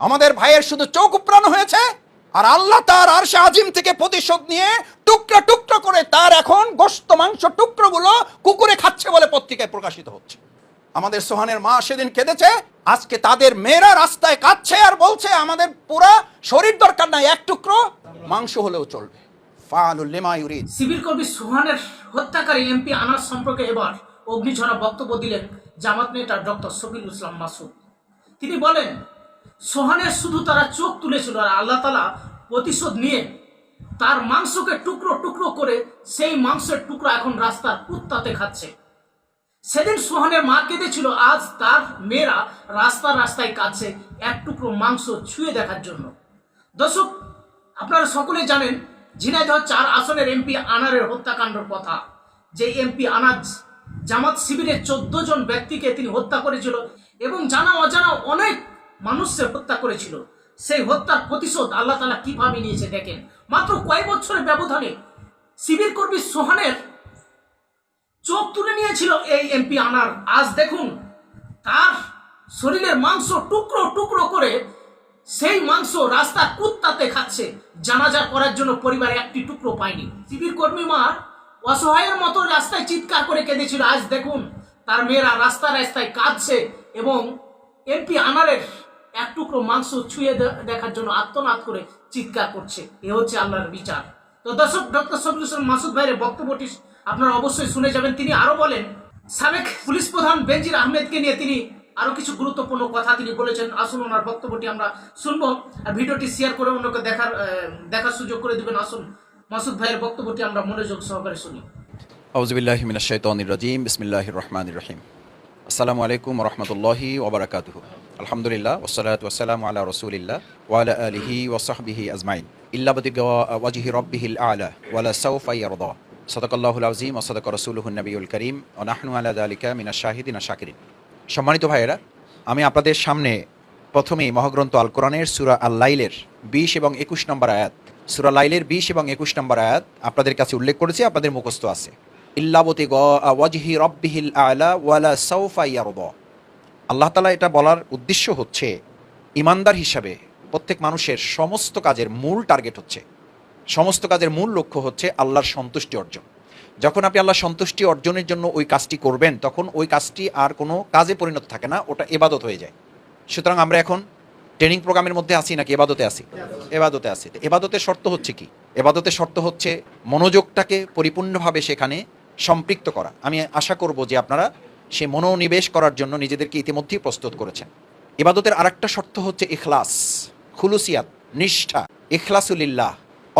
আমাদের ভাইয়ের শুধু চোখ উপড়ানো হয়েছে, আর আল্লাহ তার আর আজিম থেকে প্রতিশোধ নিয়ে টুকরা টুকরা করে তার এখন গোস্ত মাংস টুকরোগুলো কুকুরে খাচ্ছে বলে পত্রিকায় প্রকাশিত হচ্ছে। আমাদের সোহানের মা সেদিন কেঁদেছে, আজকে তাদের মেয়েরা রাস্তায় কাঁদছে আর বলছে, আমাদের পুরা শরীর দরকার নাই, এক টুকরো মাংস হলেও চলবে। সিভিল কর্মী সোহানের হত্যাকারী এমপি সম্পর্কে এবার অগ্নিঝরা বক্তব্য দিলেন জামাত নেতা ডক্টর ইসলাম মাসুদ। তিনি বলেন সোহানের শুধু তারা চোখ তুলেছিল আর আল্লাহ তালা প্রতিশোধ নিয়ে তার মাংসকে টুকরো টুকরো করে সেই মাংসের টুকরো এখন রাস্তার কুত্তাতে খাচ্ছে। সেদিন সোহানের মা কেঁদেছিল, আজ তার মেয়েরা রাস্তা রাস্তায় কাছে এক টুকরো মাংস ছুঁয়ে দেখার জন্য। দর্শক, আপনারা সকলে জানেন, ঝিনাইদহ চার আসনের এমপি আনারের হত্যাকাণ্ডের কথা। যে এমপি আনাজ জামাত শিবিরের চোদ্দ জন ব্যক্তিকে তিনি হত্যা করেছিল এবং জানা অজানা অনেক মানুষকে হত্যা করেছিল। সেই হত্যার প্রতিশোধ আল্লাহ তালা কীভাবে নিয়েছে দেখেন। মাত্র কয়েক বছরের ব্যবধানে শিবির কর্মী সোহানের চোখ তুলে নিয়েছিল এই এমপি আনার। আজ দেখুন, তার শরীরের মাংস টুকরো টুকরো করে সেই মাংস রাস্তা কুত্তাতে খাচ্ছে। জানাজা করার জন্য পরিবারে একটি টুকরো পায়নি। শিবির কর্মী মা অসহায়ের মতো রাস্তায় চিৎকার করে কেঁদেছিল। আজ দেখুন, তার মেয়েরা রাস্তা রাস্তায় কাঁদছে এবং এমপি আনারের এক টুকরো মাংস ছুঁয়ে দেখার জন্য আত্মনাদ করে চিৎকার করছে। এ হচ্ছে আল্লাহর বিচার। তো দর্শক, ডক্টর ইসলাম মাসুদ ভাইয়ের বক্তব্যটি আপনারা অবশ্যই শুনে যাবেন। তিনি আরও বলেন, সাবেক পুলিশ প্রধান বেনজির আহমেদকে নিয়ে তিনি আরও কিছু গুরুত্বপূর্ণ কথা তিনি বলেছেন। আসুন ওনার বক্তব্যটি আমরা শুনব আর ভিডিওটি শেয়ার করে অন্যকে দেখার দেখার সুযোগ করে দিবেন। আসুন, মাসুদ ভাইয়ের বক্তব্যটি আমরা মনোযোগ সহকারে শুনি। আউজবিল্লাহ মিনাশাইতানির রাজিম, বিসমিল্লাহির রহমানির রহিম। আসসালামু আলাইকুম রহমতুল্লাহি ওবরাকাতুহু। আলহামদুলিল্লাহ, ওসসালাতু ওয়াসসালামু আলা রাসূলিল্লাহ ওয়া আলা আলিহি ওয়া সাহবিহি আজমাইন। ইল্লা বিতিগা ওয়াজহি রাব্বিহিল আলা ওয়ালা সাউফা সাদাকাল্লাহুল আযীম ওয়া সাদাকা রাসূলুহুন নবিয়ুল করিম ওয়া নাহনু আলা যালিকা মিনাশ শাহিদিন শাকিরিন। সম্মানিত ভাইয়েরা, আমি আপনাদের সামনে প্রথমেই মহাগ্রন্থ আল কোরআনের সূরা আল লাইলের 20 এবং 21 নম্বর আয়াত, সুরা লাইলের 20 এবং 21 নম্বর আয়াত আপনাদের কাছে উল্লেখ করেছি, আপনাদের মুখস্থ আছে। আলা ওয়ালা আল্লাহ তালা এটা বলার উদ্দেশ্য হচ্ছে ইমানদার হিসাবে প্রত্যেক মানুষের সমস্ত কাজের মূল টার্গেট হচ্ছে। সমস্ত কাজের মূল লক্ষ্য হচ্ছে আল্লাহর সন্তুষ্টি অর্জন। যখন আপনি আল্লাহ সন্তুষ্টি অর্জনের জন্য ওই কাজটি করবেন, তখন ওই কাজটি আর কোনো কাজে পরিণত থাকে না, ওটা এবাদত হয়ে যায়। সুতরাং আমরা এখন ট্রেনিং প্রোগ্রামের মধ্যে আছি নাকি এবাদতে আছি? এবাদতে আসি এবাদতের শর্ত হচ্ছে কি? এবাদতের শর্ত হচ্ছে মনোযোগটাকে পরিপূর্ণভাবে সেখানে সম্পৃক্ত করা। আমি আশা করব যে আপনারা সে মনোনিবেশ করার জন্য নিজেদেরকে ইতিমধ্যেই প্রস্তুত করেছেন। ইবাদতের আরেকটা শর্ত হচ্ছে ইখলাস, খুলুসিয়াত, নিষ্ঠা, ইখলাসুলিল্লাহ।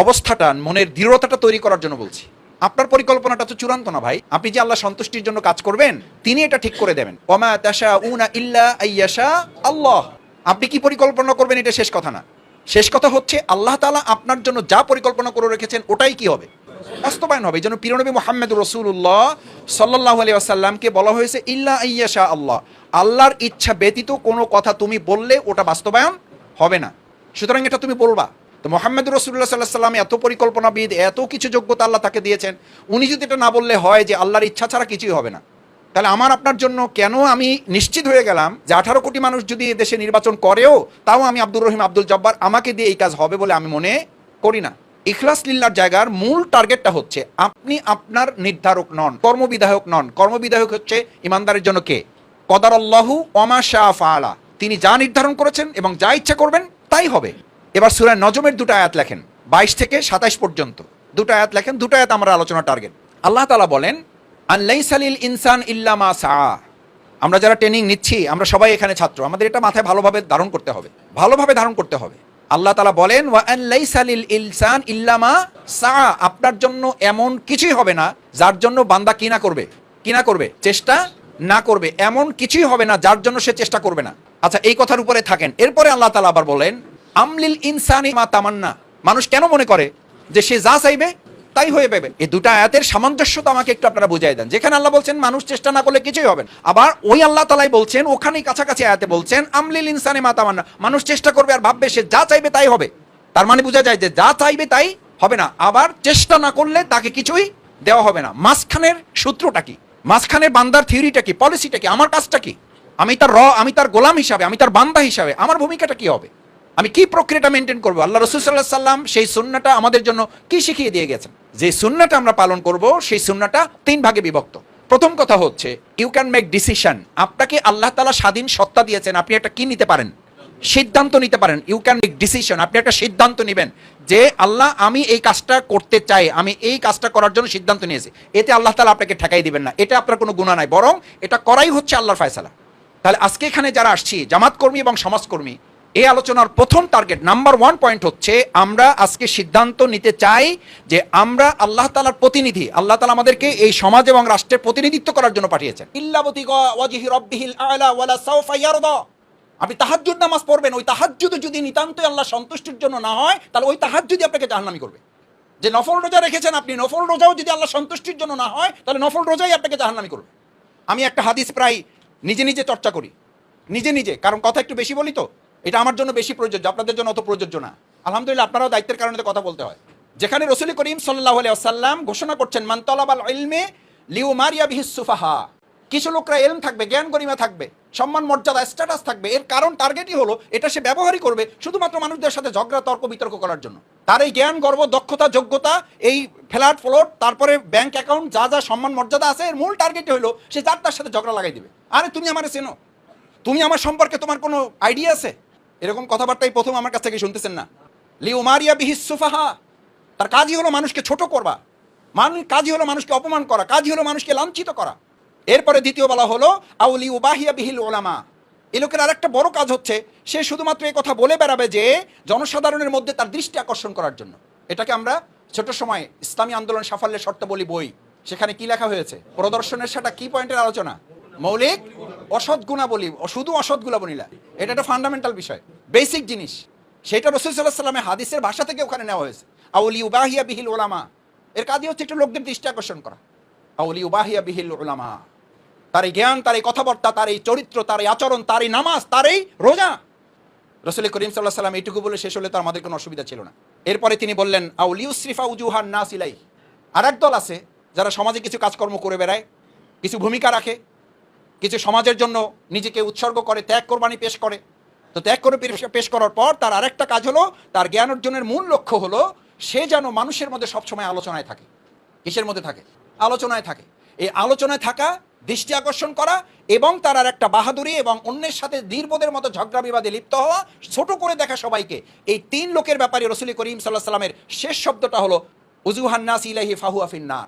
অবস্থাটা, মনের দৃঢ়তাটা তৈরি করার জন্য বলছি। আপনার পরিকল্পনাটা তো চূড়ান্ত না ভাই। আপনি যে আল্লাহ সন্তুষ্টির জন্য কাজ করবেন, তিনি এটা ঠিক করে দেবেন। উনা ইল্লা আইয়াশা আল্লাহ। আপনি কি পরিকল্পনা করবেন এটা শেষ কথা না। শেষ কথা হচ্ছে আল্লাহ তাআলা আপনার জন্য যা পরিকল্পনা করে রেখেছেন, ওটাই কি হবে? বাস্তবায়ন হবে। এই জন্য পিরনবী মোহাম্মদ রসুল্লাহ সাল্লাহ আলি আসাল্লামকে বলা হয়েছে, ইল্লা আইয়াশা আল্লাহ। আল্লাহর ইচ্ছা ব্যতীত কোনো কথা তুমি বললে ওটা বাস্তবায়ন হবে না। সুতরাং এটা তুমি বলবা। তো মোহাম্মদ রসুল্লাহ সাল্লাহ সাল্লাম এত পরিকল্পনাবিদ, এত কিছু যোগ্যতা আল্লাহ তাকে দিয়েছেন। উনি যদি এটা না বললে হয় যে আল্লাহর ইচ্ছা ছাড়া কিছুই হবে না। তাহলে আমার আপনার জন্য কেন আমি নিশ্চিত হয়ে গেলাম যে আঠারো কোটি মানুষ যদি দেশে নির্বাচন করেও তাও আমি আব্দুর রহিম আব্দুল জব্বার আমাকে দিয়ে এই কাজ হবে বলে আমি মনে করি না। ইখলাস লিল্লার জায়গার মূল টার্গেটটা হচ্ছে আপনি আপনার নির্ধারক নন, কর্মবিধায়ক নন। কর্মবিধায়ক হচ্ছে ইমানদারের জন্য কে? কদার আল্লাহু অমা শাহ ফালা তিনি যা নির্ধারণ করেছেন এবং যা ইচ্ছা করবেন তাই হবে। এবার সুরায় নজমের দুটো আয়াত লেখেন, বাইশ থেকে সাতাইশ পর্যন্ত। দুটো আয়াত লেখেন, দুটো আয়াত আমরা আলোচনা টার্গেট। আল্লাহ তালা বলেন আল্লাইসালিল ইনসান ইল্লামা সা আমরা যারা ট্রেনিং নিচ্ছি, আমরা সবাই এখানে ছাত্র। আমাদের এটা মাথায় ভালোভাবে ধারণ করতে হবে। ভালোভাবে ধারণ করতে হবে। আল্লাহ তালা বলেন ইলসান ইল্লামা সা আপনার জন্য এমন কিছুই হবে না যার জন্য বান্দা কিনা করবে কিনা করবে, চেষ্টা না করবে, এমন কিছুই হবে না যার জন্য সে চেষ্টা করবে না। আচ্ছা এই কথার উপরে থাকেন। এরপরে আল্লাহ তালা আবার বলেন, আমলিল ইনসানি মা তামান্না। মানুষ কেন মনে করে যে সে যা চাইবে তাই হয়ে পাবে এই দুটো আয়াতের সামঞ্জস্যতা আমাকে একটু আপনারা বুঝাই দেন। যেখানে আল্লাহ বলছেন, মানুষ চেষ্টা না করলে কিছুই হবে। আবার ওই আল্লাহ তালাই বলছেন, ওখানেই কাছাকাছি আয়াতে বলছেন, আমলিল ইনসানে মাতামান্না মানুষ চেষ্টা করবে আর ভাববে সে যা চাইবে তাই হবে। তার মানে বোঝা যায় যে যা চাইবে তাই হবে না। আবার চেষ্টা না করলে তাকে কিছুই দেওয়া হবে না। মাঝখানের সূত্রটা কি? মাঝখানের বান্দার থিওরিটা কি? পলিসিটা কি? আমার কাজটা কি? আমি তার র, আমি তার গোলাম হিসাবে, আমি তার বান্দা হিসাবে, আমার ভূমিকাটা কি হবে? আমি কি প্রক্রিয়াটা মেনটেন করব? আল্লাহ রসুল সাল্লাহ সাল্লাম সেই সুন্নাটা আমাদের জন্য কি শিখিয়ে দিয়ে গেছেন? যে সুন্নাটা আমরা পালন করব, সেই সুন্নাটা তিন ভাগে বিভক্ত। প্রথম কথা হচ্ছে ইউ ক্যান মেক ডিসিশন আপনাকে আল্লাহ তালা স্বাধীন সত্তা দিয়েছেন, আপনি একটা কি নিতে পারেন? সিদ্ধান্ত নিতে পারেন। ইউ ক্যান মেক ডিসিশন আপনি একটা সিদ্ধান্ত নেবেন যে, আল্লাহ, আমি এই কাজটা করতে চাই, আমি এই কাজটা করার জন্য সিদ্ধান্ত নিয়েছি। এতে আল্লাহ তালা আপনাকে ঠেকাই দিবেন না। এটা আপনার কোনো গুণা নাই। বরং এটা করাই হচ্ছে আল্লাহর ফয়সালা। তাহলে আজকে এখানে যারা আসছি জামাত কর্মী এবং সমাজকর্মী এই আলোচনার প্রথম টার্গেট নাম্বার ওয়ান পয়েন্ট হচ্ছে, আমরা আজকে সিদ্ধান্ত নিতে চাই যে আমরা আল্লাহ তালার প্রতিনিধি, আল্লাহ তালা আমাদেরকে এই সমাজ এবং রাষ্ট্রের প্রতিনিধিত্ব করার জন্য পাঠিয়েছেন। আপনি তাহাজ্জুদ নামাজ পড়বেন, ওই তাহাজ্জুদ যদি নিতান্তই আল্লাহ সন্তুষ্টির জন্য না হয়, তাহলে ওই তাহাজ্জুদি আপনাকে জাহান্নামি করবে। যে নফল রোজা রেখেছেন আপনি, নফল রোজাও যদি আল্লাহ সন্তুষ্টির জন্য না হয়, তাহলে নফল রোজাই আপনাকে জাহান্নামি করবে। আমি একটা হাদিস প্রায় নিজে নিজে চর্চা করি। নিজে নিজে, কারণ কথা একটু বেশি বলি তো। এটা আমার জন্য বেশি প্রযোজ্য, আপনাদের জন্য অত প্রযোজ্য না। আলহামদুলিল্লাহ, আপনারাও দায়িত্বের কারণে কথা বলতে হয়। যেখানে রসুল করিম সাল্লাহ আসাল্লাম ঘোষণা করছেন মান্তলাবাল ইলমে লিউ মারিয়া বিহিস সুফাহা। কিছু লোকরা এলম থাকবে, জ্ঞান গরিমা থাকবে, সম্মান, মর্যাদা স্ট্যাটাস থাকবে। এর কারণ টার্গেটই হলো, এটা সে ব্যবহারই করবে শুধুমাত্র মানুষদের সাথে ঝগড়া, তর্ক, বিতর্ক করার জন্য। তার এই জ্ঞান, গর্ব, দক্ষতা, যোগ্যতা, এই ফ্ল্যাট ফ্লোট তারপরে ব্যাংক অ্যাকাউন্ট, যা যা সম্মান, মর্যাদা আছে, এর মূল টার্গেটই হলো, সে যার তার সাথে ঝগড়া লাগাই দেবে। আরে, তুমি আমার চেনো? তুমি আমার সম্পর্কে তোমার কোনো আইডিয়া আছে? এরকম কথাবার্তাই প্রথম আমার কাছ থেকে শুনতেছেন না। লি উমারিয়া বিহিস সুফাহা। তার কাজই হলো মানুষকে ছোট করবা। মানুষ কাজই হলো মানুষকে অপমান করা, কাজই হলো মানুষকে লাঞ্ছিত করা। এরপরে দ্বিতীয় বলা হলো আউলি উবাহিয়া বিহিল ওলামা এ লোকের আরেকটা বড় কাজ হচ্ছে, সে শুধুমাত্র এই কথা বলে বেড়াবে যে, জনসাধারণের মধ্যে তার দৃষ্টি আকর্ষণ করার জন্য। এটাকে আমরা ছোট সময় ইসলামী আন্দোলন সাফল্যের শর্ত বলি বই। সেখানে কি লেখা হয়েছে? প্রদর্শনের সেটা কি পয়েন্টের আলোচনা? মৌলিক, অসৎ গুণাবলী শুধু অসৎ গুণাবলী না, এটা একটা ফান্ডামেন্টাল বিষয় বেসিক জিনিস। সেটা রসুল হাদিসের ভাষা থেকে ওখানে নেওয়া হয়েছে। আউলি উবাহিয়া বিহিল ওলামা এর কাজই হচ্ছে একটু লোকদের দৃষ্টি আকর্ষণ করা। আউলি উবাহিয়া বিহিল ওলামা তার এই জ্ঞান, তার এই কথাবার্তা, তার এই চরিত্র, তার এই আচরণ, তার এই নামাজ, তার এই রোজা। রসুল করিম সাল্লাহ সাল্লাম এইটুকু বলে শেষ হলে তো আমাদের কোনো অসুবিধা ছিল না। এরপরে তিনি বললেন আউলিউসরিফা উজুহান না সিলাই আর দল আছে যারা সমাজে কিছু কাজকর্ম করে বেড়ায়, কিছু ভূমিকা রাখে কিছু সমাজের জন্য নিজেকে উৎসর্গ করে, ত্যাগ কোরবানি পেশ করে। তো ত্যাগ করে পেশ- করার পর তার আরেকটা কাজ হলো, তার জ্ঞান অর্জনের মূল লক্ষ্য হলো, সে যেন মানুষের মধ্যে সবসময় আলোচনায় থাকে। কিসের মধ্যে থাকে? আলোচনায় থাকে। এই আলোচনায় থাকা, দৃষ্টি আকর্ষণ করা এবং তার আর একটা বাহাদুরি এবং অন্যের সাথে নির্বোধের মতো ঝগড়া বিবাদে লিপ্ত হওয়া, ছোট করে দেখা সবাইকে। এই তিন লোকের ব্যাপারে রসুল করিম সাল্লাহ সাল্লামের শেষ শব্দটা হলো উজুহান্নাস ইলাহি ফাহু আফিন্নার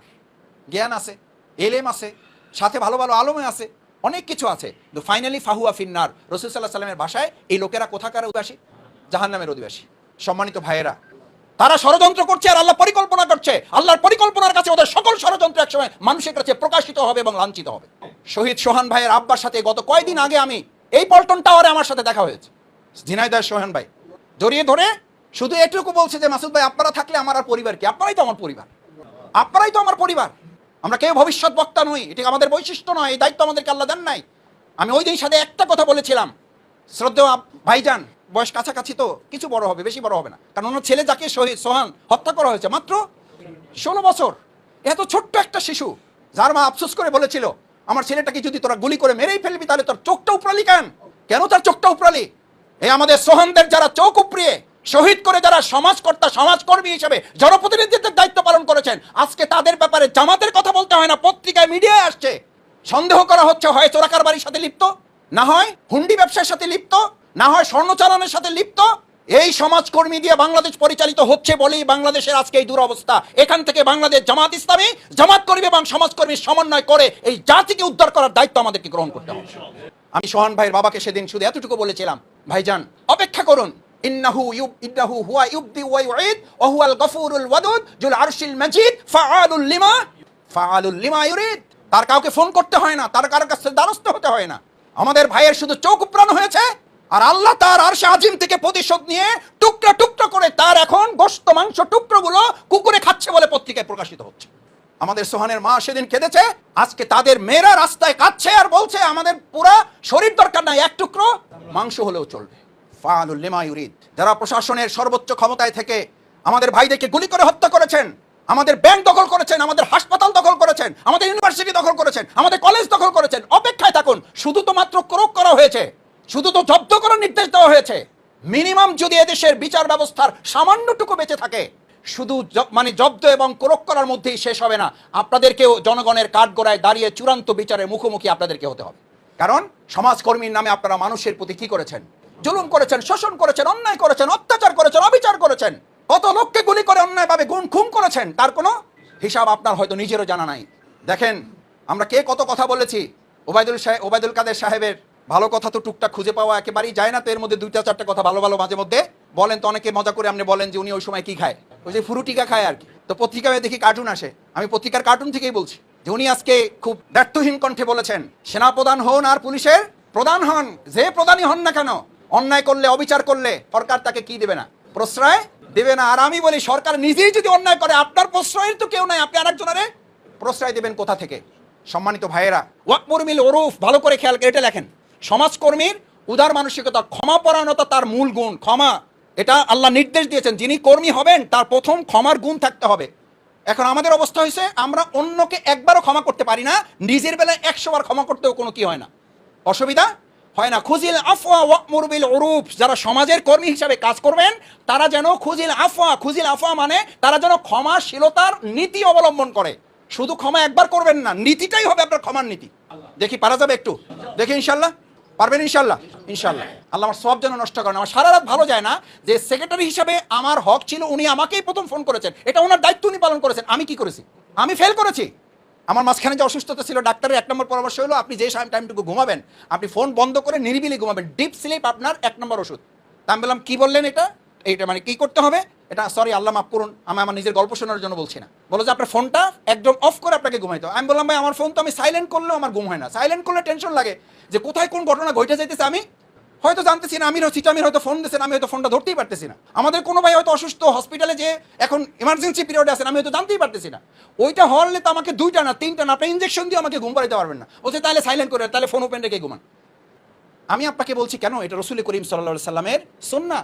জ্ঞান আছে, এলেম আছে, সাথে ভালো ভালো আলমে আছে। অনেক কিছু আছে। কিন্তু ফাইনালি ফাহুয়া ফিন্নার, রসুল সাল্লাহ সাল্লামের ভাষায় এই লোকেরা কোথাকার অধিবাসী জাহান্নামের অধিবাসী। সম্মানিত ভাইয়েরা, তারা ষড়যন্ত্র করছে আর আল্লাহ পরিকল্পনা করছে। আল্লাহর পরিকল্পনার কাছে ওদের সকল ষড়যন্ত্র একসময় মানুষের কাছে প্রকাশিত হবে এবং লাঞ্ছিত হবে। শহীদ সোহান ভাইয়ের আব্বার সাথে গত কয়েকদিন আগে আমি এই পল্টন টাওয়ারে আমার সাথে দেখা হয়েছে। ঝিনাইদার সোহান ভাই, জড়িয়ে ধরে শুধু এটুকু বলছে যে, মাসুদ ভাই, আপনারা থাকলে আমার আর পরিবার কি? আপনারাই তো আমার পরিবার। আপনারাই তো আমার পরিবার। আমরা কেউ ভবিষ্যৎ বক্তা নই, এটি আমাদের বৈশিষ্ট্য নয়, এই দায়িত্ব আমাদেরকে আল্লাহ দেন নাই। আমি ওই দিন সাথে একটা কথা বলেছিলাম, শ্রদ্ধেয় ভাইজান, বয়স কাছাকাছি তো, কিছু বড় হবে, বেশি বড় হবে না। কারণ ওনার ছেলে যাকে শহীদ সোহান হত্যা করা হয়েছে, মাত্র ষোলো বছর। এত ছোট্ট একটা শিশু, যার মা আফসোস করে বলেছিল, আমার ছেলেটাকে যদি তোরা গুলি করে মেরেই ফেলবি, তাহলে তোর চোখটা উপরালি কেন? কেন তার চোখটা উপরালি এই আমাদের সোহানদের যারা চোখ উপড়িয়ে শহীদ করে যারা সমাজকর্তা, সমাজকর্মী হিসেবে জনপ্রতিনিধিত্বের দায়িত্ব পালন করেছেন, আজকে তাদের ব্যাপারে জামাতের কথা বলতে হয় না, পত্রিকায়, মিডিয়ায় আসছে। সন্দেহ করা হচ্ছে, হয় চোরাকার বাড়ির সাথে লিপ্ত, না হয় হুন্ডি ব্যবসার সাথে লিপ্ত, না হয় স্বর্ণ চালানের সাথে লিপ্ত। এই সমাজকর্মী দিয়ে বাংলাদেশ পরিচালিত হচ্ছে বলেই বাংলাদেশের আজকে এই দুরবস্থা। এখান থেকে বাংলাদেশ জামাত ইসলামী, জামাত কর্মী এবং সমাজকর্মীর সমন্বয় করে এই জাতিকে উদ্ধার করার দায়িত্ব আমাদেরকে গ্রহণ করতে হবে। আমি সোহান ভাইয়ের বাবাকে সেদিন শুধু এতটুকু বলেছিলাম, ভাইজান, অপেক্ষা করুন। ইন্নাহু ইউব ইন্নাহু হুয়া ইউবদি ওয়া ইউঈদ ওয়া হুয়াল গফুরুল ওয়াদুদ, জুল আরশিল মাজিদ, ফাআলুল লিমা ফাআলুল লিমা ইউরিদ। তার কাউকে ফোন করতে হয় না, তার কারোর কাছে হতে হয় না। আমাদের ভাইয়ের শুধু চোখ উপড়ানো হয়েছে, আর আল্লাহ তার আরশে আজিম থেকে প্রতিশোধ নিয়ে টুকরা টুকরা করে তার এখন গোস্ত মাংস টুকরোগুলো কুকুরে খাচ্ছে বলে পত্রিকায় প্রকাশিত হচ্ছে। আমাদের সোহানের মা সেদিন কেঁদেছে, আজকে তাদের মেয়েরা রাস্তায় কাচ্ছে আর বলছে, আমাদের পুরা শরীর দরকার নাই, এক টুকরো মাংস হলেও চলবে। যারা প্রশাসনের সর্বোচ্চ ক্ষমতায় থেকে আমাদের ভাইদেরকে গুলি করে হত্যা করেছেন, আমাদের ব্যাংক দখল করেছেন, আমাদের হাসপাতাল দখল করেছেন, আমাদের ইউনিভার্সিটি দখল করেছেন, আমাদের কলেজ দখল করেছেন, অপেক্ষায় থাকুন, শুধু তো মাত্র ক্রোক করা হয়েছে, শুধু তো জব্দ করার নির্দেশ দেওয়া হয়েছে, মিনিমাম যদি এদেশের বিচার ব্যবস্থার সামান্যটুকু বেঁচে থাকে, শুধু মানে জব্দ এবং ক্রোক করার মধ্যেই শেষ হবে না, আপনাদেরকেও জনগণের কাঠগড়ায় দাঁড়িয়ে চূড়ান্ত বিচারের মুখোমুখি আপনাদেরকে হতে হবে। কারণ সমাজকর্মীর নামে আপনারা মানুষের প্রতি কি করেছেন? জুলুম করেছেন, শোষণ করেছেন, অন্যায় করেছেন, অত্যাচার করেছেন, অবিচার করেছেন। কত লোককে গুলি করে অন্যায়ভাবে গুণ খুন করেছেন, তার কোনো হিসাব আপনার হয়তো নিজেরও জানা নাই। দেখেন, আমরা কে কত কথা বলেছি? ওবায়দুল সাহেব, ওবায়দুল কাদের সাহেবের ভালো কথা তো টুকটাক খুঁজে পাওয়া একেবারেই যায় না, তো এর মধ্যে দুইটা চারটা কথা ভালো ভালো মাঝে মধ্যে বলেন, তো অনেকে মজা করে আপনি বলেন যে উনি ওই সময় কি খায়? ওই যে ফুরুটিকা খায় আর কি। তো পত্রিকায় দেখি কার্টুন আসে। আমি পত্রিকার কার্টুন থেকেই বলছি যে উনি আজকে খুব ব্যর্থহীন কণ্ঠে বলেছেন, সেনাপ্রধান হন আর পুলিশের প্রধান হন, যে প্রধানই হন না কেন অন্যায় করলে, অবিচার করলে সরকার তাকে কি দেবে না? প্রশ্রয় দেবে না। আর আমি বলি, সরকার নিজেই যদি অন্যায় করে, আপনার প্রশ্রয়ের তো কেউ নাই। আপনি আরেকজনের প্রশ্রয় দেবেন কোথা থেকে? সম্মানিত ভাইয়েরা ওয়াকমুরমিল ওরুফ, ভালো করে খেয়াল এটা লেখেন। সমাজকর্মীর উদার মানসিকতা ক্ষমাপরায়ণতা তার মূল গুণ। ক্ষমা, এটা আল্লাহ নির্দেশ দিয়েছেন। যিনি কর্মী হবেন, তার প্রথম ক্ষমার গুণ থাকতে হবে। এখন আমাদের অবস্থা হয়েছে, আমরা অন্যকে একবারও ক্ষমা করতে পারি না। নিজের বেলায় একশো বার ক্ষমা করতেও কোনো কি হয় না। অসুবিধা? হয় না? খুজিল আফওয়া ওয়াকমুরবিল ওরুফ যারা সমাজের কর্মী হিসাবে কাজ করবেন, তারা যেন খুজিল আফওয়া। খুজিল আফওয়া মানে তারা যেন ক্ষমাশীলতার নীতি অবলম্বন করে। শুধু ক্ষমা একবার করবেন না, নীতিটাই হবে আপনার ক্ষমার নীতি। দেখি, পারা যাবে একটু? দেখি, ইনশাল্লাহ। পারবেন, ইনশাল্লাহ? ইনশাল্লাহ। আল্লাহ আমার সব যেন নষ্ট করেন। আমার সারা রাত ভালো যায় না যে সেক্রেটারি হিসাবে আমার হক ছিল, উনি আমাকেই প্রথম ফোন করেছেন। এটা ওনার দায়িত্ব উনি পালন করেছেন। আমি কি করেছি? আমি ফেল করেছি। আমার মাঝখানে যে অসুস্থতা ছিল, ডাক্তারের এক নম্বর পরামর্শ হলো, আপনি যে টাইমটুকু ঘুমাবেন, আপনি ফোন বন্ধ করে নিরিবিলি ঘুমাবেন। ডিপ স্লিপ আপনার এক নম্বর ওষুধ। তা আমি বললাম, কী বললেন এটা? এইটা মানে কি করতে হবে? এটা সরি আল্লাহ মাফ করুন, আমি আমার নিজের গল্প শোনার জন্য বলছি না। বলো যে, আপনার ফোনটা একদম অফ করে আপনাকে ঘুমাইতে হবে। আমি বললাম, ভাই, আমার ফোন তো আমি সাইলেন্ট করলেও আমার ঘুম হয় না। সাইলেন্ট করলে টেনশন লাগে যে, কোথায় কোন ঘটনা ঘটে যাইতেছে আমি? হয়তো জানতেছি না, আমির সিটামির হয়তো ফোন দিয়েছেন, আমি হয়তো ফোনটা ধরতেই পারতেছি না। আমাদের কোনো ভাই হয়তো অসুস্থ হসপিটালে যে এখন ইমার্জেন্সি পিরিয়ডে আছেন, আমি হয়তো জানতেই পারতেছি না। ওইটা হলে তো আমাকে দুইটা না, তিনটা না আপনি ইঞ্জেকশন দিয়ে আমাকে ঘুম পাড়াইতে পারবেন না। বলছে, তাহলে সাইলেন্ট করে, তাহলে ফোন ওপেন রেখে ঘুমান। আমি আপনাকে বলছি, কেন? এটা রসুল করিম সাল্লা সাল্লামের সন্না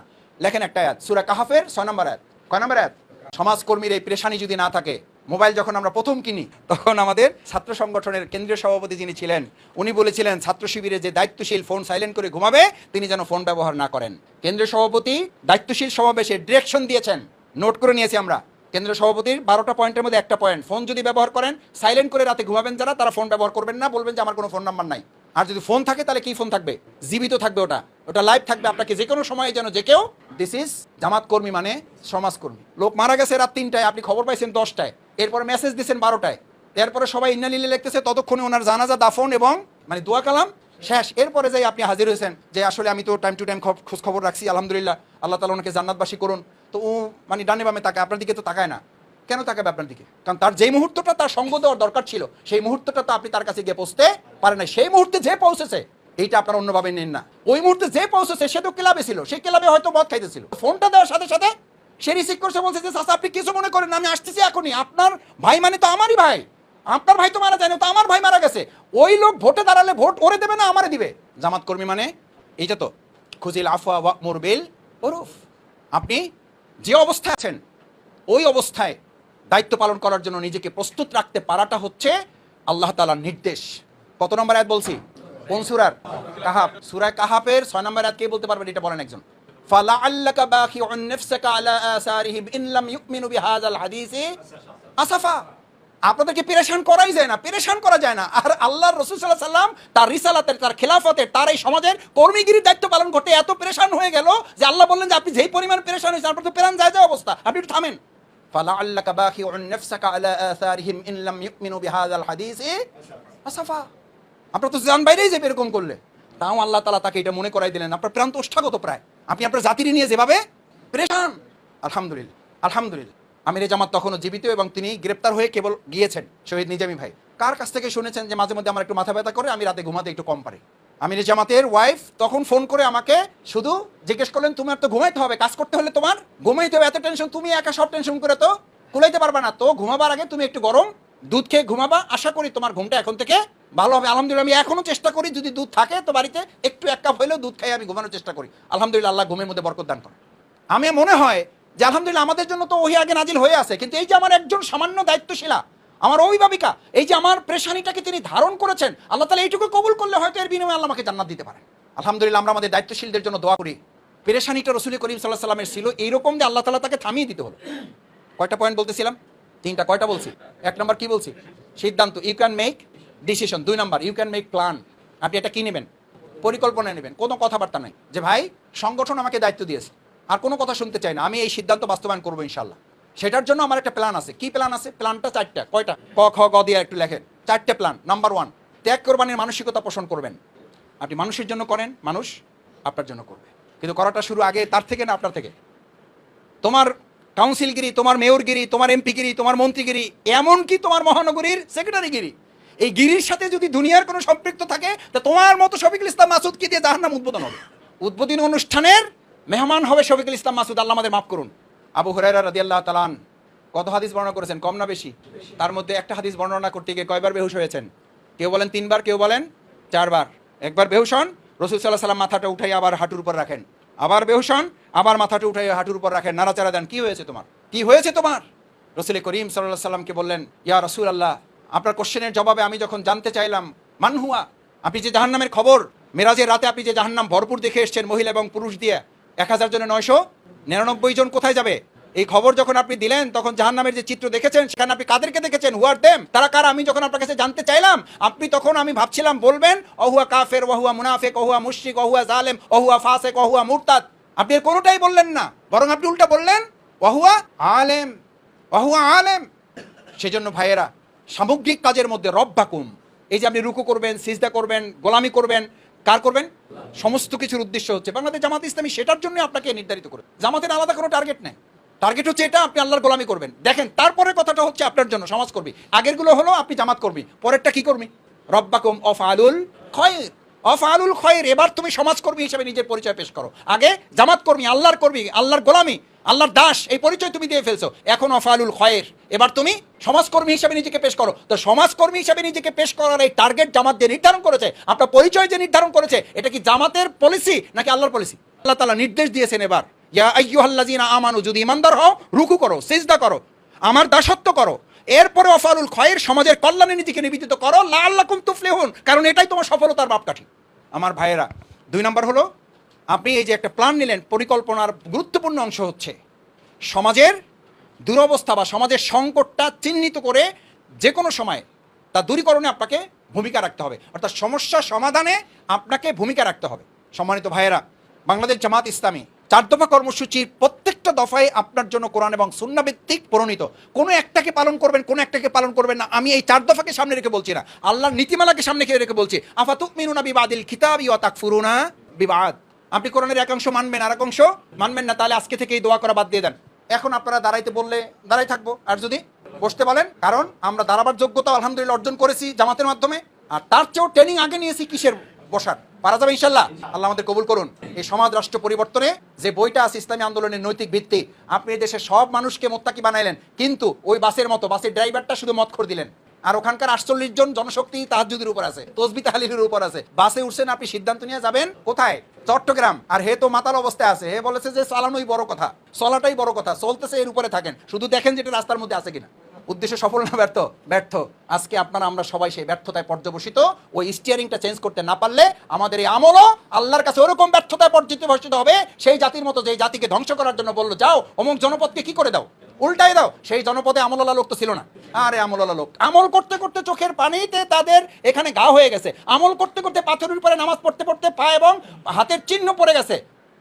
লেখেন একটা আয়াত, সুরা কাহাফের ছয় নম্বর আয়াত। কয় নম্বর আয়াত, সমাজকর্মীর এই পেরেশানি যদি না থাকে মোবাইল যখন আমরা প্রথম কিনি, তখন আমাদের ছাত্র সংগঠনের কেন্দ্রীয় সভাপতি যিনি ছিলেন, উনি বলেছিলেন, ছাত্র শিবিরে যে দায়িত্বশীল ফোন সাইলেন্ট করে ঘুমাবে, তিনি যেন ফোন ব্যবহার না করেন। কেন্দ্রীয় সভাপতি দায়িত্বশীল সমাবেশে ডিরেকশন দিয়েছেন। নোট করে নিয়েছি আমরা, কেন্দ্রীয় সভাপতির বারোটা পয়েন্টের মধ্যে একটা পয়েন্ট ফোন যদি ব্যবহার করেন, সাইলেন্ট করে রাতে ঘুমাবেন যারা, তারা ফোন ব্যবহার করবেন না, বলবেন যে আমার কোনো ফোন নাম্বার নাই। আর যদি ফোন থাকে, তাহলে কি ফোন থাকবে? জীবিত থাকবে ওটা। ওটা লাইভ থাকবে আপনাকে যে কোনো সময় যেন যে কেউ দিস ইজ জামাত কর্মী মানে সমাজকর্মী। লোক মারা গেছে রাত তিনটায়, আপনি খবর পাইছেন দশটায়। এরপরে মেসেজ দিচ্ছেন বারোটায়। এরপরে সবাই ইন্নালিলে লিখতেছে, ততক্ষণে ওনার জানাজা, দাফন এবং মানে দোয়া কালাম শেষ। এরপরে যাই আপনি হাজির হয়েছেন যে, আসলে আমি তো টাইম টু টাইম খোঁজ খবর রাখছি, আলহামদুলিল্লাহ, আল্লাহ তালা ওনাকে জান্নাতবাসী করুন। তো ও মানে ডানে বামে তাকায়, আপনার দিকে তো তাকায় না। কেন তাকাবে আপনার দিকে? কারণ তার যেই মুহূর্তটা তার সঙ্গ দেওয়ার দরকার ছিল, সেই মুহূর্তটা তো আপনি তার কাছে গিয়ে পৌঁছতে পারেন না সেই মুহূর্তে যে পৌঁছেছে, এইটা আপনার অন্যভাবে নেন না। ওই মুহূর্তে যে পৌঁছেছে, সে তো ক্লাবে ছিল সেই ক্লাবে হয়তো মদ খাইতেছিল। ফোনটা দেওয়ার সাথে সাথে সে রিসিভ করছে, বলছে যে, চাচা, আপনি কিছু মনে করেন আমি আসতেছি এখনই। আপনার ভাই মানে তো আমারই ভাই। আপনার ভাই তো মারা যায় না, তো আমার ভাই মারা গেছে। ওই লোক ভোটে দাঁড়ালে ভোট ওরে দেবে না, আমারে দিবে? জামাত কর্মী মানে এইটা তো। খুজিল আফওয়া ওয়া মুরবিল ওরফ। আপনি যে অবস্থায় আছেন, ওই অবস্থায় দায়িত্ব পালন করার জন্য নিজেকে প্রস্তুত রাখতে পারাটা হচ্ছে আল্লাহ তালার নির্দেশ। কত নম্বর আয়াত বলছি? কোন সুরার? কাহাব। সুরায় কাহাবের ছয় নম্বর আয়াত কে বলতে পারবেন? এটা বলেন একজন। فَلَعَلَّكَ بَاخِعٌ نَفْسَكَ عَلَى آثَارِهِمْ إِن لَّمْ يُؤْمِنُوا بِهَذَا الْحَدِيثِ আসাফা আপনাদেরকে পেরেশান করাই যায় না পেরেশান করা যায় না আর আল্লাহর রসুল সাল্লাহ সাল্লাম তার রিসালাতের তার খেলাফতের তার এই সমাজের কর্মীগিরির দায়িত্ব পালন করতে এত পেরেশান হয়ে গেল যে আল্লাহ বললেন যে আপনি যেই পরিমাণ পেরেশান হয়েছেন আপনার তো পেরান যায় যায় অবস্থা আপনি একটু থামেন فلعلك باخع نفسك على آثارهم إن لم يؤمنوا بهذا الحديث أسفا আপনার তো জান বাইরেই যাবে এরকম করলে তাও আল্লাহ তালা তাকে এটা মনে করাই দিলেন আপনার প্রান্ত ওষ্ঠাগত প্রায় আপনি আপনার জাতির নিয়ে যেভাবে প্রেশান। আলহামদুলিল্লাহ আলহামদুলিল্লাহ। আমির জামাত তখনও জীবিত এবং তিনি গ্রেপ্তার হয়ে কেবল গিয়েছেন শহীদ নিজামী ভাই। কার কাছ থেকে শুনেছেন যে মাঝে মধ্যে আমার একটু মাথা ব্যথা করে, আমি রাতে ঘুমাতে একটু কম পারি। আমির জামাতের ওয়াইফ তখন ফোন করে আমাকে শুধু জিজ্ঞেস করলেন, তোমার তো ঘুমাইতে হবে, কাজ করতে হলে তোমার ঘুমাইতে হবে, এত টেনশন তুমি একা সব টেনশন করে তো কুলাইতে পারবে না। তো ঘুমাবার আগে তুমি একটু গরম দুধ খেয়ে ঘুমাবা। আশা করি তোমার ঘুমটা এখন থেকে ভালো হবে, আলহামদুলিল্লাহ, আমি এখনও চেষ্টা করি, যদি দুধ থাকে তো বাড়িতে একটু এক কাপ হলেও দুধ খাই, আমি ঘুমানোর চেষ্টা করি। আলহামদুলিল্লাহ, আল্লাহ ঘুমের মধ্যে বরকত দান করে আমি মনে হয় যে আলহামদুলিল্লাহ, আমাদের জন্য তো ওহি আগে নাজিল হয়ে আছে, কিন্তু এই যে আমার একজন সামান্য দায়িত্বশীলা, আমার অভিভাবিকা, এই যে আমার প্রেশানিটাকে তিনি ধারণ করেছেন, আল্লাহ তালা এইটুকু কবুল করলে হয়তো এর বিনিময়ে আল্লাহ আমাকে জান্নাত দিতে পারে আলহামদুলিল্লাহ, আমরা আমাদের দায়িত্বশীলদের জন্য দোয়া করি। পেরেশানিটা রসুল করিম সাল্লাহ সাল্লামের ছিল, এইরকম যে আল্লাহ তালা তাকে থামিয়ে দিতে হলো। কয়টা পয়েন্ট বলতেছিলাম? তিনটা, কয়টা বলছি? এক নম্বর কি বলছি? সিদ্ধান্ত ইউ ক্যান মেক ডিসিশন দুই number you can make plan আপনি এটা কি নেবেন? পরিকল্পনা নেবেন। কোনো কথাবার্তা নাই। যে ভাই, সংগঠন আমাকে দায়িত্ব দিয়েছে। আর কোনো কথা শুনতে চাই না। আমি এই সিদ্ধান্ত বাস্তবায়ন করব ইনশাল্লাহ সেটার জন্য আমার একটা প্ল্যান আছে। কি প্ল্যান আছে? প্ল্যানটা চারটা। কয়টা? ক, খ, গ দিয়ে একটু লেখেন। চারটে প্ল্যান নাম্বার ওয়ান ত্যাগ কোরবানির মানসিকতা পোষণ করবেন। আপনি মানুষের জন্য করেন, মানুষ আপনার জন্য করবে। কিন্তু করাটা শুরু আগে তার থেকে না আপনার থেকে? তোমার কাউন্সিলগিরি তোমার মেয়রগিরি তোমার এমপিগিরি তোমার মন্ত্রীগিরি এমনকি তোমার মহানগরীর সেক্রেটারিগিরি এই গিরির সাথে যদি দুনিয়ার কোনো সম্পৃক্ত থাকে, তা তোমার মতো শফিকুল ইসলাম মাসুদ কি দিয়ে জাহান্নাম উদ্বোধন হবে। উদ্বোধন অনুষ্ঠানের মেহমান হবে শফিকুল ইসলাম মাসুদ, আল্লাহ আমাদের মাফ করুন। আবু হুরাইরা রাদিয়াল্লাহ তালান কত হাদিস বর্ণনা করেছেন? কম না বেশি? তার মধ্যে একটা হাদিস বর্ণনা করতে গিয়ে কয়বার বেহুশ হয়েছেন? কেউ বলেন তিনবার, কেউ বলেন চারবার। একবার বেহুশ হন, রসুল সাল্লাহ সাল্লাম মাথাটা উঠাই আবার হাঁটুর উপর রাখেন। আবার বেহুশ হন, আবার মাথাটা উঠাই হাঁটুর উপর রাখেন। নাড়াচাড়া দেন, কি হয়েছে তোমার? কি হয়েছে তোমার? রসুল করিম সাল্লাহ সাল্লামকে বললেন, ইয়া রসুল আল্লাহ আপনার কোশ্চেনের জবাবে আমি যখন জানতে চাইলাম মানহুয়া আপনি যে জাহান্নামের খবর, মেরাজের রাতে আপনি যে জাহান্নাম ভরপুর দেখে এসছেন, মহিলা এবং পুরুষ দিয়ে, এক হাজার জনে নয়শো নিরানব্বই জন কোথায় যাবে? এই খবর যখন আপনি দিলেন, তখন জাহান্নামের যে চিত্র দেখেছেন, সেখানে আপনি কাদেরকে দেখেছেন? হুয়ার দেম তারা কার? আমি যখন আপনার কাছে জানতে চাইলাম, আপনি তখন আমি ভাবছিলাম, বলবেন, অহুয়া কাফের ওহুয়া মুনাফেক, অহুয়া মুশরিক, অহুয়া জালেম, অহুয়া ফাসেক, অহুয়া মুরতাদ। আপনি কোনোটাই বললেন না, বরং আপনি উল্টা বললেন, অহুয়া আলেম অহুয়া আলেম। সেজন্য ভাইয়েরা সামগ্রিক কাজের মধ্যে রব্বাকুম এই যে আপনি রুকু করবেন, সিজদা করবেন, গোলামি করবেন, কার করবেন? সমস্ত কিছুর উদ্দেশ্য হচ্ছে বাংলাদেশ জামাত ইসলামী সেটার জন্য আপনাকে নির্ধারিত করে। জামাতের আলাদা কোনো টার্গেট নেই। টার্গেট হচ্ছে এটা, আপনি আল্লাহর গোলামি করবেন। দেখেন, তারপরে কথাটা হচ্ছে আপনার জন্য সমাজ করবি আগেরগুলো হলো, আপনি জামাত করবি পরেরটা কি করবি রব্বাকুম অফ আলুল খয়ের অফ আলুল খয়ের এবার তুমি সমাজকর্মী হিসেবে নিজের পরিচয় পেশ করো। আগে জামাত কর্মী, আল্লাহর কর্মী, আল্লাহর গোলামি। আল্লাহর দাস, এই পরিচয় তুমি দিয়ে ফেলছো। এখন অফালুল খয়ের। এবার তুমি সমাজকর্মী হিসেবে নিজেকে পেশ করো। তো সমাজকর্মী হিসেবে নিজেকে পেশ করার এই টার্গেট জামাত যে নির্ধারণ করেছে, আপনার পরিচয় যে নির্ধারণ করেছে, এটা কি জামাতের পলিসি নাকি আল্লাহর পলিসি আল্লাহ তালা নির্দেশ দিয়েছেন এবার, ইয়া আইয়ুহাল্লাযিনা আমানু, যদি ইমানদার হও, রুকু করো, সিজদা করো, আমার দাসত্ব করো। এরপরে অফারুল খয়ের সমাজের কল্যাণে নিজেকে নিবেদিত করো লা আল্লাকুম তুফলিহুন। কারণ এটাই তোমার সফলতার মাপকাঠি। আমার ভাইয়েরা, দুই নম্বর হলো আপনি এই যে একটা প্ল্যান নিলেন, পরিকল্পনার গুরুত্বপূর্ণ অংশ হচ্ছে সমাজের দুরবস্থা বা সমাজের সংকটটা চিহ্নিত করে যে কোনো সময় তা দূরীকরণে আপনাকে ভূমিকা রাখতে হবে। অর্থাৎ সমস্যা সমাধানে আপনাকে ভূমিকা রাখতে হবে। সম্মানিত ভাইয়েরা, বাংলাদেশ জামাত ইসলামী চার দফা কর্মসূচির প্রত্যেকটা দফায় আপনার জন্য কোরআন এবং সুন্নাভিত্তিক প্রণীত। কোনো একটাকে পালন করবেন, কোনো একটাকে পালন করবেন না। আমি এই চার দফাকে সামনে রেখে বলছি না। আল্লাহর নীতিমালাকে সামনে রেখে বলছি আফাতুক মিনুনা বিবাদিল কিতাবি ও তাকফুরুনা বিবাদ? আপনি কোরআনের একাংশ মানবেন আর একাংশ মানবেন না, তাহলে আজকে থেকে এই দোয়া করা বাদ দিয়ে দেন। এখন আপনারা দাঁড়াইতে বললে দাঁড়াই থাকব, আর যদি বসতে বলেন, কারণ আমরা দাঁড়াবার যোগ্যতা আলহামদুলিল্লাহ অর্জন করেছি জামাতের মাধ্যমে, আর তার চেয়েও ট্রেনিং আগে নিয়েছি কিসের বসার? পারা যাবে ইনশাল্লাহ আল্লাহ আমাদের কবুল করুন। এই সমাজ রাষ্ট্র পরিবর্তনে যে বইটা আছে ইসলামী আন্দোলনের নৈতিক ভিত্তি, আপনি দেশের সব মানুষকে মোত্তাকি বানাইলেন, কিন্তু ওই বাসের মতো, বাসের ড্রাইভারটা শুধু মত করে দিলেন। আর ওখানকার আটচল্লিশ জন জনশক্তি তাহাজুদের উপর আছে, তসবি তাহালির উপর আছে। বাসে উঠছেন, আপনি সিদ্ধান্ত নিয়ে যাবেন? কোথায়? চট্টগ্রাম। আর হে তো মাতাল অবস্থায় আছে, হে বলেছে যে চালানোই বড় কথা, চলাটাই বড় কথা, চলতেছে এর উপরে থাকেন। শুধু দেখেন যেটা রাস্তার মধ্যে আছে কিনা। উদ্দেশ্য সফল না, ব্যর্থ? ব্যর্থ। আজকে আপনারা, আমরা সবাই সেই ব্যর্থতায় পর্যবসিত। ওই স্টিয়ারিংটা চেঞ্জ করতে না পারলে আমাদের এই আমলও আল্লাহর কাছে ওরকম ব্যর্থতায় পর্যবসিত হবে। সেই জাতির মতো যে জাতিকে ধ্বংস করার জন্য বলল, যাও, অমুক জনপদকে কি করে দাও? উল্টাই দাও। সেই জনপদে আমলালা লোক তো ছিল না। আরে আমলালা লোক। আমল করতে করতে চোখের পানিতে তাদের এখানে গা হয়ে গেছে। আমল করতে করতে পাথরের উপরে নামাজ পড়তে পড়তে পা এবং হাতের চিহ্ন পড়ে গেছে।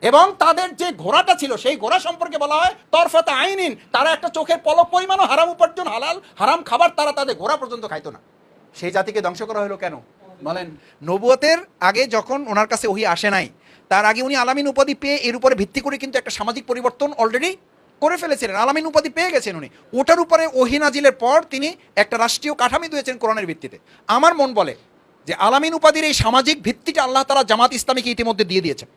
এবং তাদের যে ঘোড়াটা ছিল, সেই ঘোড়া সম্পর্কে বলা হয় তরফাতে আইনিন। তারা একটা চোখের পলক পরিমাণও হারাম উপার্জন, হালাল, হারাম খাবার তারা তাদের ঘোড়া পর্যন্ত খাইতো না। সেই জাতিকে ধ্বংস করা হলো কেন? বলেন, নবুয়তের আগে যখন ওনার কাছে ওহি আসে নাই, তার আগে উনি আলামিন উপাধি পেয়ে এর উপরে ভিত্তি করে কিন্তু একটা সামাজিক পরিবর্তন অলরেডি করে ফেলেছিলেন, আলামিন উপাধি পেয়ে গেছেন উনি। ওটার উপরে ওহি নাজিলের পর তিনি একটা রাষ্ট্রীয় কাঠামি দিয়েছেন কোরআনের ভিত্তিতে। আমার মন বলে যে আলামিন উপাধির এই সামাজিক ভিত্তিটা আল্লাহ তারা জামাত ইসলামীকে ইতিমধ্যে দিয়ে দিয়েছেন।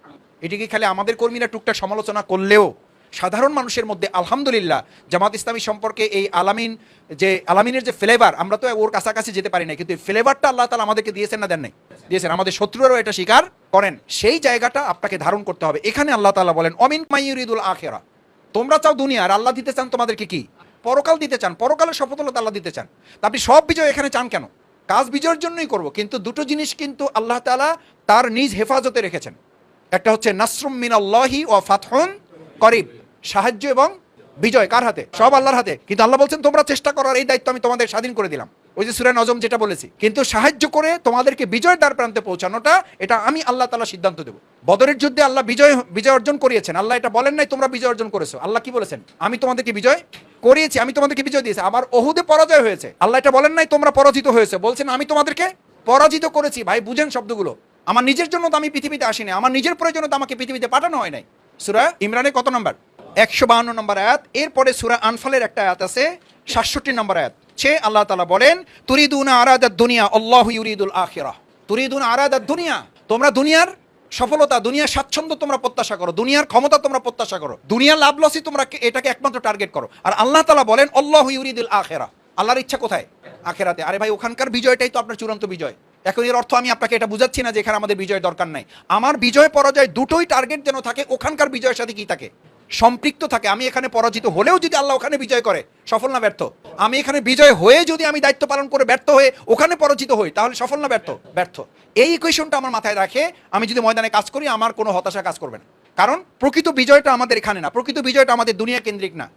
এটিকে খালি আমাদের কর্মীরা টুকটাক সমালোচনা করলেও? সাধারণ মানুষের মধ্যে আলহামদুলিল্লাহ জামাত ইসলামী সম্পর্কে এই আলামিন যে, আলামিনের যে ফ্লেভার আমরা তো ওর কাছাকাছি যেতে পারি না কিন্তু এই ফ্লেভারটা আল্লাহ তালা আমাদেরকে দিয়েছেন না দেন নাই? দিয়েছেন। আমাদের শত্রুরাও এটা স্বীকার করেন। সেই জায়গাটা আপনাকে ধারণ করতে হবে। এখানে আল্লাহ তালা বলেন, অমিন মাইয়ুরিদুল আখেরা। তোমরা চাও দুনিয়ার আল্লাহ দিতে চান তোমাদেরকে কি? পরকাল দিতে চান পরকালের সফলতা আল্লাহ দিতে চান। তা আপনি সব বিজয় এখানে চান কেন? কাজ বিজয়ের জন্যই করব, কিন্তু দুটো জিনিস কিন্তু আল্লাহ তালা তার নিজ হেফাজতে রেখেছেন। একটা হচ্ছে নাসরুম মিনাল্লাহি ও ফাথহন করিব, সাহায্য এবং বিজয় কার হাতে? সব আল্লাহর হাতে। কিন্তু আল্লাহ বলছেন, তোমরা চেষ্টা করার এই দায়িত্ব আমি তোমাদের স্বাধীন করে দিলাম। ওই যে সুরা নজম যেটা বলেছি। কিন্তু সাহায্য করে তোমাদেরকে বিজয় দ্বার প্রান্তে পৌঁছানোটা, এটা আমি আল্লাহ তালা সিদ্ধান্ত দেবো। বদরের যুদ্ধে আল্লাহ বিজয় বিজয় অর্জন করিয়েছেন। আল্লাহ এটা বলেন নাই, তোমরা বিজয় অর্জন করেছ। আল্লাহ কি বলেছেন? আমি তোমাদেরকে বিজয় করিয়েছি, আমি তোমাদেরকে বিজয় দিয়েছি। আবার ওহুদে পরাজয় হয়েছে। আল্লাহ এটা বলেন নাই, তোমরা পরাজিত হয়েছে। বলছেন, আমি তোমাদেরকে পরাজিত করেছি। ভাই, বুঝেন শব্দগুলো। আমার নিজের জন্য তো আমি পৃথিবীতে আসিনি। আমার নিজের প্রয়োজনে তো আমাকে পৃথিবীতে পাঠানো হয় নাই। সুরা ইমরানের কত নম্বর? একশো বাহান্ন নম্বর আয়াত, এরপরে সুরা আনফালের একটা আয়াত আছে, সাতষট্টি নম্বর আয়াত। সে আল্লাহ তালা বলেন, তুরিদুন আরাদাত দুনিয়া, আল্লাহ ইউরিদুল আখিরা। তুরিদুনা আরাদাত দুনিয়া, তোমরা দুনিয়ার সফলতা, দুনিয়ার স্বাচ্ছন্দ্য তোমরা প্রত্যাশা করো, দুনিয়ার ক্ষমতা তোমরা প্রত্যাশা করো, দুনিয়ার লাভ লসই তোমরা এটাকে একমাত্র টার্গেট করো। আর আল্লাহ তালা বলেন, আল্লাহ ইউরিদুল আখেরা। আল্লাহর ইচ্ছা কোথায়? আখেরাতে। আরে ভাই, ওখানকার বিজয়টাই তো আপনার চূড়ান্ত বিজয়। এখন এর অর্থ আমি আপনাকে এটা বুঝাচ্ছি না যে এখানে আমাদের বিজয় দরকার নাই। আমার বিজয় পরাজয় দুটোই টার্গেট যেন থাকে, ওখানকার বিজয়ের সাথে কি থাকে? সম্পৃক্ত থাকে, আমি এখানে পরাজিত হলেও যদি আল্লাহ ওখানে বিজয় করে, সফল না ব্যর্থ। আমি এখানে বিজয় হয়ে যদি আমি দায়িত্ব পালন করে ব্যর্থ হয়ে ওখানে পরাজিত হই, তাহলে সফল না ব্যর্থ? ব্যর্থ। এই ইকুয়েশনটা আমার মাথায় রাখে, আমি যদি ময়দানে কাজ করি, আমার কোনো হতাশা কাজ করবে না। কারণ প্রকৃত বিজয়টা আমাদের এখানে না, প্রকৃত বিজয়টা আমাদের দুনিয়া কেন্দ্রিক না।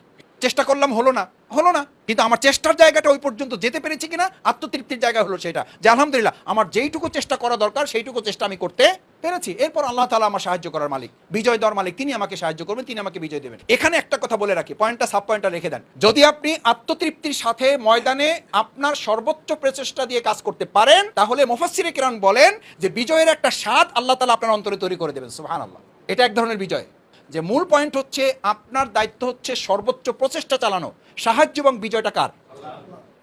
চেষ্টা করলাম, হলো না হলো না। কিন্তু আমার চেষ্টার জায়গাটা ওই পর্যন্ত যেতে পেরেছি কিনা, আত্মতৃপ্তির জায়গা হলো সেটা। যে আলহামদুলিল্লাহ, আমার যেইটুকু চেষ্টা করা দরকার, সেইটুকু চেষ্টা আমি করতে পেরেছি। এরপর আল্লাহ তালা আমার সাহায্য করার মালিক, বিজয় দেওয়ার মালিক। তিনি আমাকে সাহায্য করবেন, তিনি আমাকে বিজয় দেবেন। এখানে একটা কথা বলে রাখি, পয়েন্টটা সাব পয়েন্টটা রেখে দেন। যদি আপনি আত্মতৃপ্তির সাথে ময়দানে আপনার সর্বোচ্চ প্রচেষ্টা দিয়ে কাজ করতে পারেন, তাহলে মুফাসসিরে কিরাম বলেন যে বিজয়ের একটা স্বাদ আল্লাহ তালা আপনার অন্তরে তৈরি করে দেবেন সুহান আল্লাহ এটা এক ধরনের বিজয়। যে মূল পয়েন্ট হচ্ছে আপনার দায়িত্ব হচ্ছে সর্বোচ্চ প্রচেষ্টা চালানো। সাহায্য এবং বিজয়টা কার?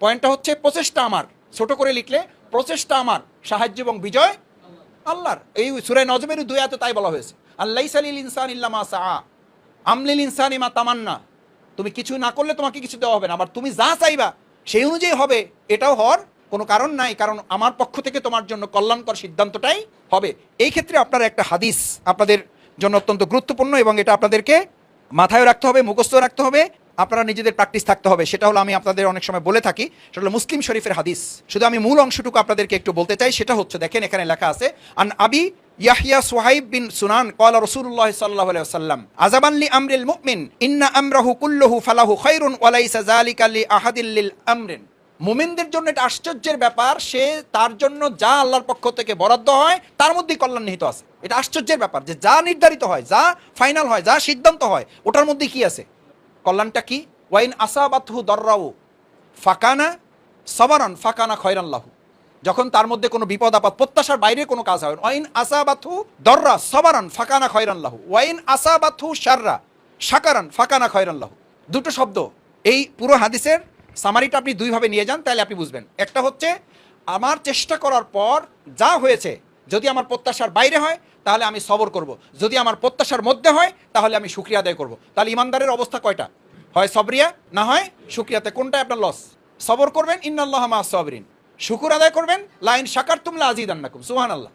পয়েন্টটা হচ্ছে প্রচেষ্টা আমার। ছোট করে লিখলে, প্রচেষ্টা আমার, সাহায্য এবং বিজয় আল্লাহর। এই সুরায় নজমের দুই আয়াতে তাই বলা হয়েছে। আল্লাহ সালিল ইনসান ইল্লামা সাহা আমলিল ইনসান ইমা তামান্না। তুমি কিছু না করলে তোমাকে কিছু দেওয়া হবে না। আবার তুমি যা চাইবা সেই অনুযায়ী হবে। এটাও হওয়ার কোনো কারণ নাই। কারণ আমার পক্ষ থেকে তোমার জন্য কল্যাণকর সিদ্ধান্তটাই হবে। এই ক্ষেত্রে আপনার একটা হাদিস আপনাদের জন্য অত্যন্ত গুরুত্বপূর্ণ এবং এটা আপনাদেরকে মাথায় রাখতে হবে মুখস্থ রাখতে হবে। আপনারা নিজেদের প্র্যাকটিস থাকতে হবে। সেটা হলো আমি আপনাদের অনেক সময় বলে থাকি, সেটা হলো মুসলিম শরীফের হাদিস। শুধু আমি মূল অংশটুকু আপনাদেরকে একটু বলতে চাই, সেটা হচ্ছে, দেখেন এখানে লেখা আছে, আন আবি ইয়াহিয়া সোহাইব বিন সুনান কলা রসুল্লাহ সাল্লাহ সাল্লাম আজাবানলি আমরিল মুমিন, ইন্না আমরাহু কুল্লহু ফালাহু খৈরুন ওয়ালাইসা জালিকা লি আহাদিল্লিল আমরিন। মুমিনদের জন্য এটা আশ্চর্যের ব্যাপার, সে তার জন্য যা আল্লাহর পক্ষ থেকে বরাদ্দ হয়, তার মধ্যেই কল্যাণ নিহিত আছে। এটা আশ্চর্যের ব্যাপার যে যা নির্ধারিত হয়, যা ফাইনাল হয়, যা সিদ্ধান্ত হয়, ওটার মধ্যে কি আছে? কল্যাণটা কি? ওয়াইন আসাবাতহু দর্রাউ ফাকানা সবারান, ফাকানা খয়রাল্লাহু যখন তার মধ্যে কোনো বিপদ, আপদ, প্রত্যাশার বাইরে কোনো কাজ হয়, ওয়াইন আসাবাথু দর্রা সবারান, ফাকানা খয়রাল্লাহু ওয়াইন আসাবাথু শাররা সাকারান ফাকানা খয়রাল্লাহু দুটো শব্দ। এই পুরো হাদিসের সামারিটা আপনি দুইভাবে নিয়ে যান, তাহলে আপনি বুঝবেন। একটা হচ্ছে, আমার চেষ্টা করার পর যা হয়েছে, যদি আমার প্রত্যাশার বাইরে হয়, তাহলে আমি সবর করব। যদি আমার প্রত্যাশার মধ্যে হয়, তাহলে আমি শুক্রিয়া আদায় করব। তাহলে ইমানদারের অবস্থা কয়টা? হয় সবরিয়া? না হয়? শুক্রিয়াতে কোনটা আপনার লস সবর করবেন, ইন্নাল্লাহ মা সবরিন। শুকুর আদায় করবেন লাইন শাকার তুমলা আজিদ আন্নাকুম সুহান আল্লাহ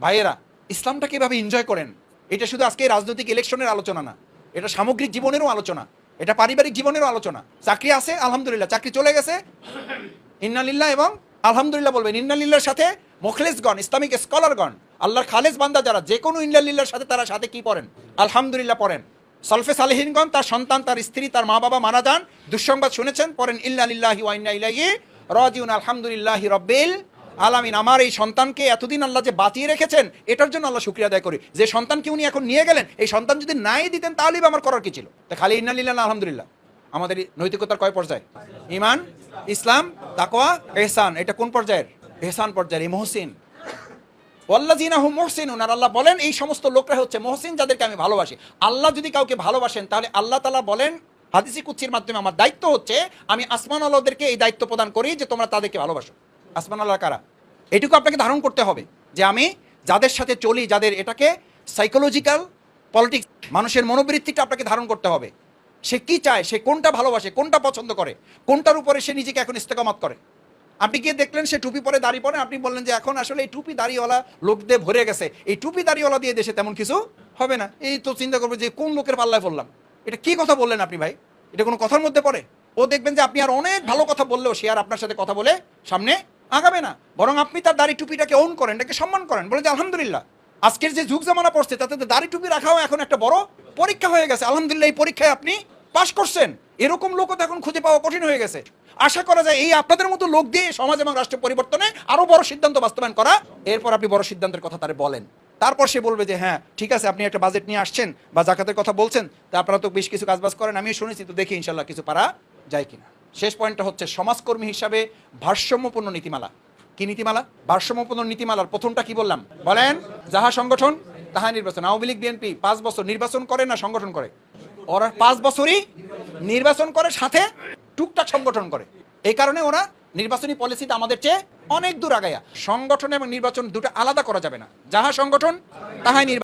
ভাইয়েরা ইসলামটাকে এভাবে এনজয় করেন? এটা শুধু আজকে রাজনৈতিক ইলেকশনের আলোচনা না। এটা সামগ্রিক জীবনেরও আলোচনা। এটা পারিবারিক জীবনেরও আলোচনা। চাকরি আছে, আলহামদুলিল্লাহ। চাকরি চলে গেছে। ইন্নালিল্লাহ এবং আলহামদুলিল্লাহ বলবেন, ইন্নালিল্লাহর সাথে মোখলেসগণ, ইসলামিক স্কলারগণ আল্লাহর খালেজ বান্দা যারা, যে কোনো ইন্নালিল্লাহর সাথে তারা সাথে কি পড়েন? আলহামদুলিল্লাহ পড়েন। সলফে সালেহিনগণ, তার সন্তান, তার স্ত্রী, তার মা বাবা মারা যান। দুঃসংবাদ শুনেছেন, পড়েন ইল্লালিল্লাহি ওয়াইন্না ইলাইহি রাজিউন, আলহামদুলিল্লাহি রব্বিল আলামিন। আমার এই সন্তানকে এতদিন আল্লাহ যে বাঁচিয়ে রেখেছেন, এটার জন্য আল্লাহ শুক্রিয়া আদায় করি। যে সন্তানকে উনি এখন নিয়ে গেলেন, এই সন্তান যদি নাই দিতেন তাহলেই আমার করার কি ছিল? তা খালি ইন্নালিল্লাহ আলহামদুলিল্লাহ। আমাদের নৈতিকতার কয় পর্যায়ে? ইমান ইসলাম তাকোয়া এহসান। এটা কোন পর্যায়ের? এহসান পর্যায়ের, এই মহসিন। ওয়াল্লাজিনা হুম মহসিন আর আল্লাহ বলেন, এই সমস্ত লোকরা হচ্ছে মহসিন যাদেরকে আমি ভালোবাসি। আল্লাহ যদি কাউকে ভালোবাসেন, তাহলে আল্লাহ তালা বলেন, হাদিসি কুচ্ছির মাধ্যমে, আমার দায়িত্ব হচ্ছে, আমি আসমান আল্লাহদেরকে এই দায়িত্ব প্রদান করি যে তোমরা তাদেরকে ভালোবাসো। আসমান আল্লাহ কারা? এটুকু আপনাকে ধারণ করতে হবে যে আমি যাদের সাথে চলি, যাদের এটাকে সাইকোলজিক্যাল পলিটিক্স মানুষের মনোবৃত্তিটা আপনাকে ধারণ করতে হবে। সে কি চায়? সে কোনটা ভালোবাসে? কোনটা পছন্দ করে? কোনটার উপরে সে নিজেকে এখন ইস্তেকামত করে? আপনি গিয়ে দেখলেন? সে টুপি পরে দাড়ি পরে? আপনি বললেন যে এখন আসলে এই টুপি দাড়িওয়ালা লোক দিয়ে ভরে গেছে। এই টুপি দাড়িওয়ালা দিয়ে দেশে তেমন কিছু হবে না। এই তো চিন্তা করব যে কোন লোকের পাল্লায় পড়লাম? এটা কি কথা বললেন আপনি ভাই? এটা কোনো কথার মধ্যে পড়ে? ও দেখবেন যে আপনি আর অনেক ভালো কথা বললেও সে আর আপনার সাথে কথা বলে সামনে আগাবে না। বরং আপনি তার দাড়ি টুপিটাকে ওন করেন, এটাকে সম্মান করেন। বলে যে আলহামদুলিল্লাহ। আজকের যে যুগ জামানা পড়ছে, তাতে দাড়ি টুপি রাখাও এখন একটা বড় পরীক্ষা হয়ে গেছে। আলহামদুলিল্লাহ, এই পরীক্ষায় আপনি পাশ করছেন। এরকম লোকও তো এখন খুঁজে পাওয়া কঠিন হয়ে গেছে। আশা করা যায় এই আপনাদের মতো লোক দিয়ে সমাজ এবং রাষ্ট্র পরিবর্তনে আরও বড় সিদ্ধান্ত বাস্তবায়ন করা। এরপর আপনি বড় সিদ্ধান্তের কথা তারে বলেন। তারপর সে বলবে যে হ্যাঁ ঠিক আছে, আপনি একটা বাজেট নিয়ে আসছেন বা জাকাতের কথা বলছেন, তা আপনারা তো বেশ কিছু কাজবাজ করেন আমি শুনেছি, তো দেখি ইনশাল্লাহ কিছু পারা যায় কিনা। শেষ পয়েন্টটা হচ্ছে সমাজকর্মী হিসাবে ভারসাম্যপূর্ণ নীতিমালা। কি নীতিমালা? ভারসাম্যপূর্ণ নীতিমালার প্রথমটা কি বললাম? বলেন, যাহা সংগঠন, তাহা নির্বাচন। আওয়ামী লীগ, বিএনপি পাঁচ বছর নির্বাচন করে না সংগঠন করে? ওরা পাঁচ বছরই নির্বাচন করে সাথে টুকটাক সংগঠন করে। এই কারণে ওরা নির্বাচনী পলিসিতে আমাদের চেয়ে অনেক দূর আগায়া। সংগঠন এবং নির্বাচন দুটো আলাদা করা যাবে না। যাহা সংগঠন, তাহাই নির্বাচন।